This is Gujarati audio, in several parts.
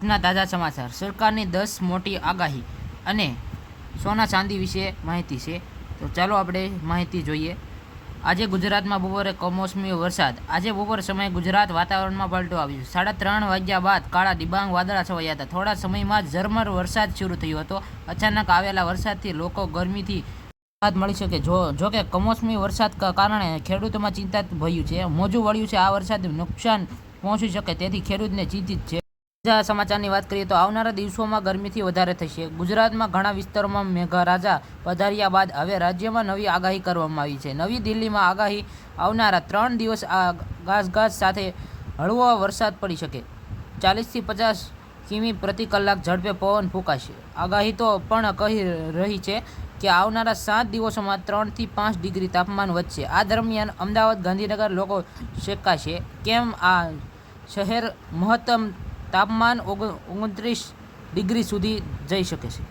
આજના તાજા સમાચાર. સરકારની દસ મોટી આગાહી અને સોના ચાંદી વિશે માહિતી છે. તો ચાલો આપણે માહિતી જોઈએ. આજે ગુજરાતમાં બપોરે કમોસમી વરસાદ. આજે બપોર સમયે ગુજરાત વાતાવરણમાં પલટો આવ્યો. સાડા ત્રણ વાગ્યા બાદ કાળા ડિબાંગ વાદળા છવાયા હતા. થોડા સમયમાં ઝરમર વરસાદ શરૂ થયો હતો. અચાનક આવેલા વરસાદથી લોકો ગરમીથી રાહત મળી શકે. જો જો કે કમોસમી વરસાદ કારણે ખેડૂતોમાં ચિંતા ભયું છે. મોજું વળ્યું છે. આ વરસાદ નુકસાન પહોંચી શકે. તેથી ખેડૂતને ચિંતિત છે. બીજા સમાચારની વાત કરીએ તો આવનારા દિવસોમાં ગરમીથી વધારે થશે. ગુજરાતમાં ઘણા વિસ્તારોમાં મેઘરાજા પધાર્યા બાદ હવે રાજ્યમાં નવી આગાહી કરવામાં આવી છે. નવી દિલ્હીમાં આગાહી આવનારા ત્રણ દિવસ આ ગાજગાજ સાથે હળવો વરસાદ પડી શકે. ચાલીસથી પચાસ કિમી પ્રતિ કલાક ઝડપે પવન ફૂંકાશે. આગાહી તો પણ કહી રહી છે કે આવનારા સાત દિવસોમાં ત્રણથી પાંચ ડિગ્રી તાપમાન વધશે. આ દરમિયાન અમદાવાદ, ગાંધીનગર લોકો શેકાશે. કેમ આ શહેર મહત્તમ તાપમાન ઓગ- ઓગણત્રીસ ડિગ્રી સુધી જઈ શકે છે.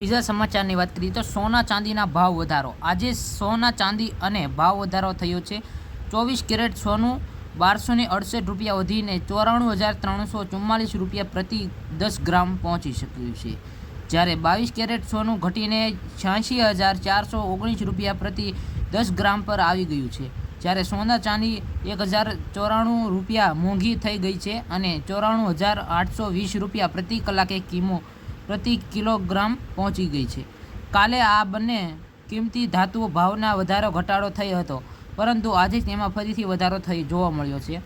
બીજા સમાચારની વાત કરીએ તો સોના ચાંદીના ભાવ વધારો. આજે સોના ચાંદી અને ભાવ વધારો થયો છે. ચોવીસ કેરેટ સોનું બારસો ને અડસઠ રૂપિયા વધીને ચોરાણું હજાર ત્રણસો ચુમ્માલીસ રૂપિયા પ્રતિ દસ ગ્રામ પહોંચી શક્યું છે. જ્યારે બાવીસ કેરેટ સોનું ઘટીને છ્યાસી હજાર ચારસો ઓગણીસ રૂપિયા પ્રતિ દસ ગ્રામ પર આવી ગયું છે. જ્યારે સોના ચાંદી એક હજાર ચોરાણું રૂપિયા મોંઘી થઈ ગઈ છે અને ચોરાણું હજાર આઠસો વીસ રૂપિયા પ્રતિ કલાકે કિમો, પ્રતિ કિલોગ્રામ પહોંચી ગઈ છે. કાલે આ બંને કિંમતી ધાતુઓ ભાવના વધારો ઘટાડો થયો હતો, પરંતુ આજે તેમાં ફરીથી વધારો થઈ જોવા મળ્યો છે.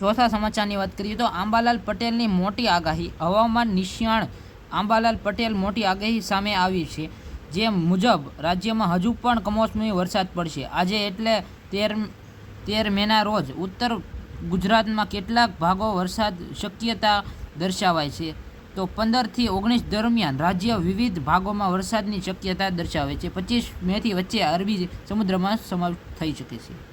ચોથા સમાચારની વાત કરીએ તો આંબાલાલ પટેલની મોટી આગાહી, હવામાન નિષ્ણાણ આંબાલાલ પટેલ મોટી આગાહી સામે આવી છે. જે મુજબ રાજ્યમાં હજુ પણ કમોસમી વરસાદ પડશે. આજે એટલે તેર તેર મેના રોજ ઉત્તર ગુજરાતમાં કેટલાક ભાગો વરસાદ શક્યતા દર્શાવાય છે. તો પંદરથી ઓગણીસ દરમિયાન રાજ્ય વિવિધ ભાગોમાં વરસાદની શક્યતા દર્શાવે છે. પચીસ મેથી વચ્ચે અરબી સમુદ્રમાં સમાવેશ થઈ શકે છે.